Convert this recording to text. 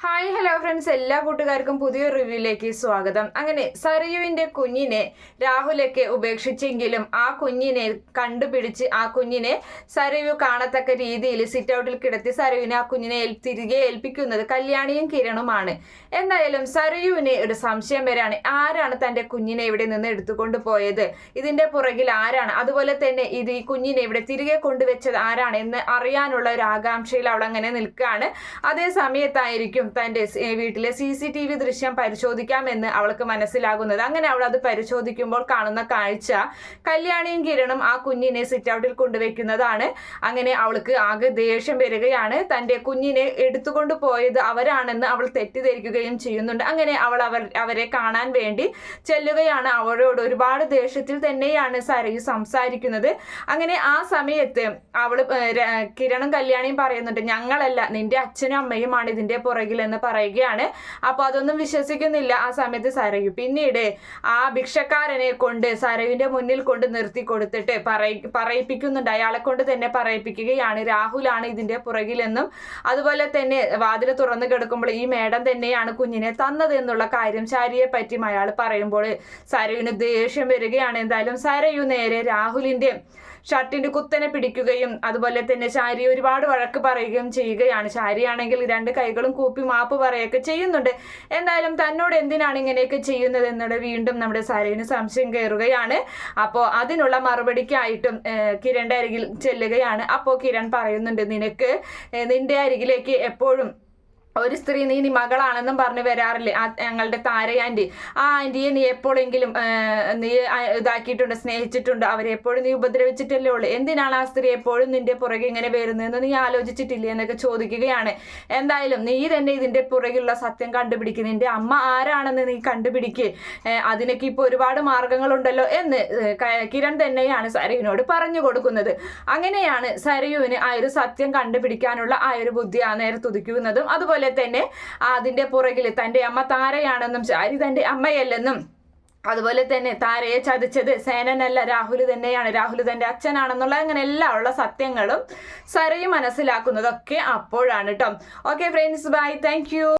Hi hello friends എല്ലാ കൂട്ടുകാർക്കും പുതിയ റിവ്യൂയിലേക്ക് സ്വാഗതം. അങ്ങനെ സരയുവിന്റെ കുഞ്ഞിനെ രാഹുലൊക്കെ ഉപേക്ഷിച്ചെങ്കിലും ആ കുഞ്ഞിനെ കണ്ടുപിടിച്ച് ആ കുഞ്ഞിനെ സരയു കാണത്തക്ക രീതിയിൽ സിറ്റ് ഔട്ടിൽ കിടത്തി സരയുവിനെ ആ കുഞ്ഞിനെ തിരികെ ഏൽപ്പിക്കുന്നത് കല്യാണിയും കിരണുമാണ്. എന്തായാലും സരയുവിന് ഒരു സംശയം വരാണ്. ആരാണ് തന്റെ കുഞ്ഞിനെ ഇവിടെ നിന്ന് എടുത്തുകൊണ്ട് പോയത്? ഇതിന്റെ പുറകിൽ ആരാണ്? അതുപോലെ തന്നെ ഇത് ഈ കുഞ്ഞിനെ ഇവിടെ തിരികെ കൊണ്ടുവച്ചത് ആരാണ് എന്ന് അറിയാനുള്ള ഒരു ആകാംക്ഷയിൽ അവൾ അങ്ങനെ നിൽക്കുകയാണ്. അതേ സമയത്തായിരിക്കും തന്റെ വീട്ടിലെ സി സി ടി വി ദൃശ്യം പരിശോധിക്കാമെന്ന് അവൾക്ക് മനസ്സിലാകുന്നത്. അങ്ങനെ അവൾ അത് പരിശോധിക്കുമ്പോൾ കാണുന്ന കാഴ്ച കല്യാണിയും കിരണും ആ കുഞ്ഞിനെ സിറ്റ് ഔട്ടിൽ കൊണ്ടുവയ്ക്കുന്നതാണ് അങ്ങനെ അവൾക്ക് ആകെ ദേഷ്യം വരികയാണ്. തന്റെ കുഞ്ഞിനെ എടുത്തുകൊണ്ട് പോയത് അവരാണെന്ന് അവൾ തെറ്റിദ്ധരിക്കുകയും ചെയ്യുന്നുണ്ട്. അങ്ങനെ അവൾ അവർ അവരെ കാണാൻ വേണ്ടി ചെല്ലുകയാണ്. അവരോട് ഒരുപാട് ദേഷ്യത്തിൽ തന്നെയാണ് സരയു സംസാരിക്കുന്നത്. അങ്ങനെ ആ സമയത്ത് അവൾ കിരണും കല്യാണിയും പറയുന്നുണ്ട് ഞങ്ങളല്ല നിന്റെ അച്ഛനും അമ്മയുമാണ് ഇതിന്റെ പുറകിലെന്ന് പറയുകയാണ്. അപ്പോൾ അതൊന്നും വിശ്വസിക്കുന്നില്ല ആ സമയത്ത് സരയു. പിന്നീട് ആ ഭിക്ഷക്കാരനെ കൊണ്ട് സരയുവിന്റെ മുന്നിൽ കൊണ്ട് നിർത്തി കൊടുത്തിട്ട് പറയി പറയിപ്പിക്കുന്നുണ്ട്. അയാളെ കൊണ്ട് തന്നെ പറയിപ്പിക്കുകയാണ്. രാഹുലാണ് ഇതിന്റെ പുറകിലെന്നും അതുപോലെ തന്നെ വാതിൽ തുറന്നു കിടക്കുമ്പോൾ ഈ മേഡം തന്നെയാണ് കുഞ്ഞിനെ തന്നത് എന്നുള്ള കാര്യം ശാരിയെ പറ്റി അയാൾ പറയുമ്പോൾ സരയുവിന് ദേഷ്യം വരികയാണ്. എന്തായാലും സരയു നേരെ രാഹുലിന്റെ ഷർട്ടിന്റെ കുത്തനെ പിടിക്കുകയും അതുപോലെ തന്നെ ശാരി ഒരുപാട് വഴക്ക് പറയുകയും ചെയ്യുകയാണ്. ശാരിയാണെങ്കിൽ രണ്ട് കൈകളും കൂപ്പി മാപ്പ് പറയുകയൊക്കെ ചെയ്യുന്നുണ്ട്. എന്തായാലും തന്നോട് എന്തിനാണ് ഇങ്ങനെയൊക്കെ ചെയ്യുന്നത് എന്നുള്ളത് വീണ്ടും നമ്മുടെ സാരിന് സംശയം കയറുകയാണ്. അപ്പോൾ അതിനുള്ള മറുപടിക്കായിട്ടും കിരണിന്റെ അരികിൽ ചെല്ലുകയാണ്. അപ്പോൾ കിരൺ പറയുന്നുണ്ട് നിനക്ക് നിന്റെ അരികിലേക്ക് എപ്പോഴും ഒരു സ്ത്രീ നീ നീ മകളാണെന്നും പറഞ്ഞു വരാറില്ലേ? ഞങ്ങളുടെ താര ആന്റി. ആ ആന്റിയെ നീ എപ്പോഴെങ്കിലും നീ ഇതാക്കിയിട്ടുണ്ട് സ്നേഹിച്ചിട്ടുണ്ട്. അവരെ എപ്പോഴും നീ ഉപദ്രവിച്ചിട്ടല്ലേ ഉള്ളൂ. എന്തിനാണ് ആ സ്ത്രീ എപ്പോഴും നിന്റെ പുറകെ ഇങ്ങനെ വരുന്നതെന്ന് നീ ആലോചിച്ചിട്ടില്ലേ എന്നൊക്കെ ചോദിക്കുകയാണ്. എന്തായാലും നീ തന്നെ ഇതിന്റെ പുറകിലുള്ള സത്യം കണ്ടുപിടിക്കുക നിന്റെ അമ്മ ആരാണെന്ന് നീ കണ്ടുപിടിക്ക്. അതിനൊക്കെ ഇപ്പോൾ ഒരുപാട് മാർഗങ്ങളുണ്ടല്ലോ എന്ന് കിരൺ തന്നെയാണ് സരയുവിനോട് പറഞ്ഞു കൊടുക്കുന്നത്. അങ്ങനെയാണ് സരയുവിന് ആ ഒരു സത്യം കണ്ടുപിടിക്കാനുള്ള ആ ഒരു ബുദ്ധി ആ നേരത്ത് ഉദിക്കുന്നതും അതുപോലെ തന്നെ അതിന്റെ പുറകിൽ തന്റെ അമ്മ താരയാണെന്നും ചാരി തന്റെ അമ്മയല്ലെന്നും അതുപോലെ തന്നെ താരയെ ചതിച്ചത് സേനനല്ല രാഹുൽ തന്നെയാണ്. രാഹുൽ തന്റെ അച്ഛനാണെന്നുള്ള അങ്ങനെ എല്ലാ ഉള്ള സത്യങ്ങളും സരയും മനസ്സിലാക്കുന്നതൊക്കെ അപ്പോഴാണ് കേട്ടോ ഓക്കെ ഫ്രണ്ട്സ് ബൈ താങ്ക്